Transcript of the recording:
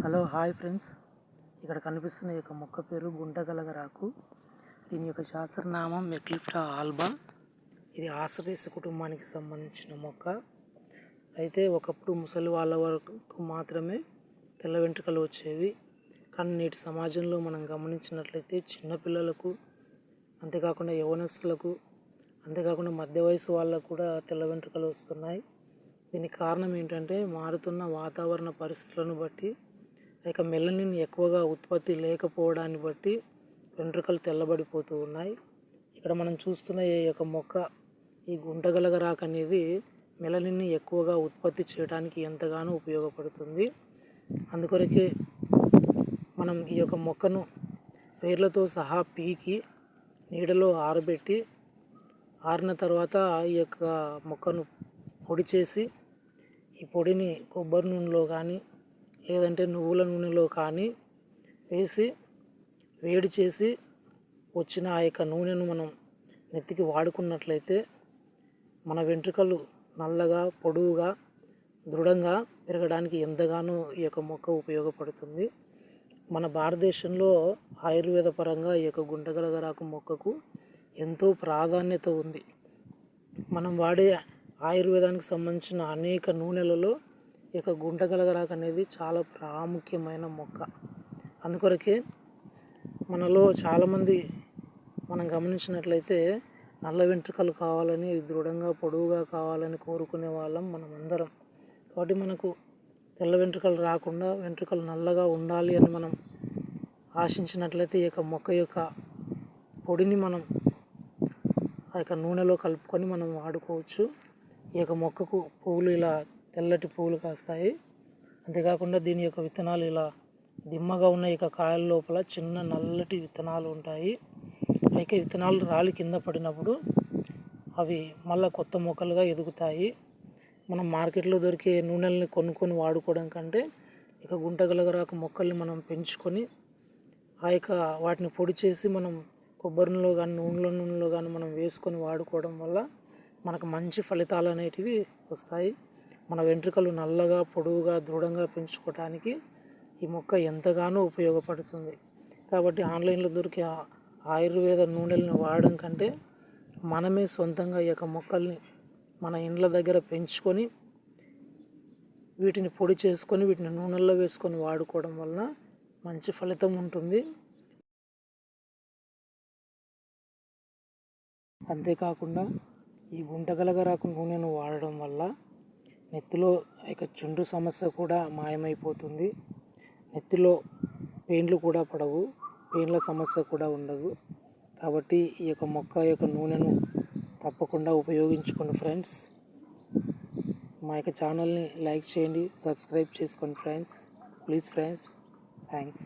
Hello hi friends. ఇక్కడ కనిపిస్తున్న ఈ యొక్క మొక్క పేరు గుంటగలగరాకు దీని యొక్క శాస్త్రనామం మెక్లిఫ్టా ఆల్బా. ఇది ఆశ్రయస్ కుటుంబానికి సంబంధించిన మొక్క. అయితే ఒకప్పుడు ముసలి వాళ్ళ వరకు మాత్రమే తెల్ల వెంట్రుకలు వచ్చేవి. కానీ నేటి సమాజంలో మనం గమనించినట్లయితే చిన్నపిల్లలకు అంతేకాకుండా యవనస్తులకు అంతేకాకుండా మధ్య వయసు వాళ్ళకు కూడా తెల్ల వెంట్రుకలు వస్తున్నాయి. దీనికి కారణం ఏంటంటే మారుతున్న వాతావరణ పరిస్థితులను బట్టి లేక మెలనిన్ ఎక్కువగా ఉత్పత్తి లేకపోవడాన్ని బట్టి వెంట్రుకలు తెల్లబడిపోతూ ఉన్నాయి. ఇక్కడ మనం చూస్తున్న ఈ యొక్క మొక్క ఈ గుంటగలగరాకు అనేది మెలనిన్ని ఎక్కువగా ఉత్పత్తి చేయడానికి ఎంతగానో ఉపయోగపడుతుంది. అందుకొరకే మనం ఈ యొక్క మొక్కను వేర్లతో సహా పీకి నీడలో ఆరబెట్టి ఆరిన తర్వాత ఈ యొక్క మొక్కను పొడి చేసి ఈ పొడిని కొబ్బరి నూనెలో కానీ లేదంటే నువ్వుల నూనెలో కానీ వేసి వేడి చేసి వచ్చిన ఆ యొక్క నూనెను మనం నెత్తికి వాడుకున్నట్లయితే మన వెంట్రుకలు నల్లగా పొడవుగా దృఢంగా పెరగడానికి ఎంతగానో ఈ యొక్క మొక్క ఉపయోగపడుతుంది. మన భారతదేశంలో ఆయుర్వేద పరంగా ఈ యొక్క గుంటగలగరాకు మొక్కకు ఎంతో ప్రాధాన్యత ఉంది. మనం వాడే ఆయుర్వేదానికి సంబంధించిన అనేక నూనెలలో ఈ యొక్క గుంటగలగరాకు అనేది చాలా ప్రాముఖ్యమైన మొక్క. అందుకొరకే మనలో చాలామంది మనం గమనించినట్లయితే నల్ల వెంట్రుకలు కావాలని దృఢంగా పొడవుగా కావాలని కోరుకునే వాళ్ళం మనం అందరం కాబట్టి మనకు తెల్ల వెంట్రుకలు రాకుండా వెంట్రుకలు నల్లగా ఉండాలి అని మనం ఆశించినట్లయితే ఈ యొక్క మొక్క యొక్క పొడిని మనం ఆ యొక్క నూనెలో కలుపుకొని మనం వాడుకోవచ్చు. ఈ యొక్క మొక్కకు పువ్వులు ఇలా తెల్లటి పువ్వులు కాస్తాయి. అంతేకాకుండా దీని యొక్క విత్తనాలు ఇలా దిమ్మగా ఉన్న ఇక కాయల లోపల చిన్న నల్లటి విత్తనాలు ఉంటాయి. అయితే విత్తనాలు రాలి కింద పడినప్పుడు అవి మళ్ళీ కొత్త మొక్కలుగా ఎదుగుతాయి. మనం మార్కెట్లో దొరికే నూనెల్ని కొనుక్కొని వాడుకోవడం కంటే ఇక గుంటగలగరాక మొక్కల్ని మనం పెంచుకొని ఆ యొక్క వాటిని పొడి చేసి మనం కొబ్బరి నూనెలో కానీ నూనెలో నూనెలో కానీ మనం వేసుకొని వాడుకోవడం వల్ల మనకు మంచి ఫలితాలు అనేటివి వస్తాయి. మన వెంట్రుకలు నల్లగా పొడవుగా దృఢంగా పెంచుకోవటానికి ఈ మొక్క ఎంతగానో ఉపయోగపడుతుంది. కాబట్టి ఆన్లైన్లో దొరికే ఆయుర్వేద నూనెలను వాడడం కంటే మనమే సొంతంగా ఈ యొక్క మొక్కల్ని మన ఇండ్ల దగ్గర పెంచుకొని వీటిని పొడి చేసుకొని వీటిని నూనెల్లో వేసుకొని వాడుకోవడం వలన మంచి ఫలితం ఉంటుంది. అంతేకాకుండా ఈ గుంటగలగరాకు నూనెను వాడడం వల్ల నెత్తిలో ఇక చుండ్రు సమస్య కూడా మాయమైపోతుంది. నెత్తిలో పెయిన్లు కూడా పడవు. పెయిన్ల సమస్య కూడా ఉండదు. కాబట్టి ఈ యొక్క మొక్క యొక్క నూనెను తప్పకుండా ఉపయోగించుకోండి ఫ్రెండ్స్. మా యొక్క ఛానల్ని లైక్ చేయండి సబ్స్క్రైబ్ చేసుకోండి ఫ్రెండ్స్. Please friends thanks.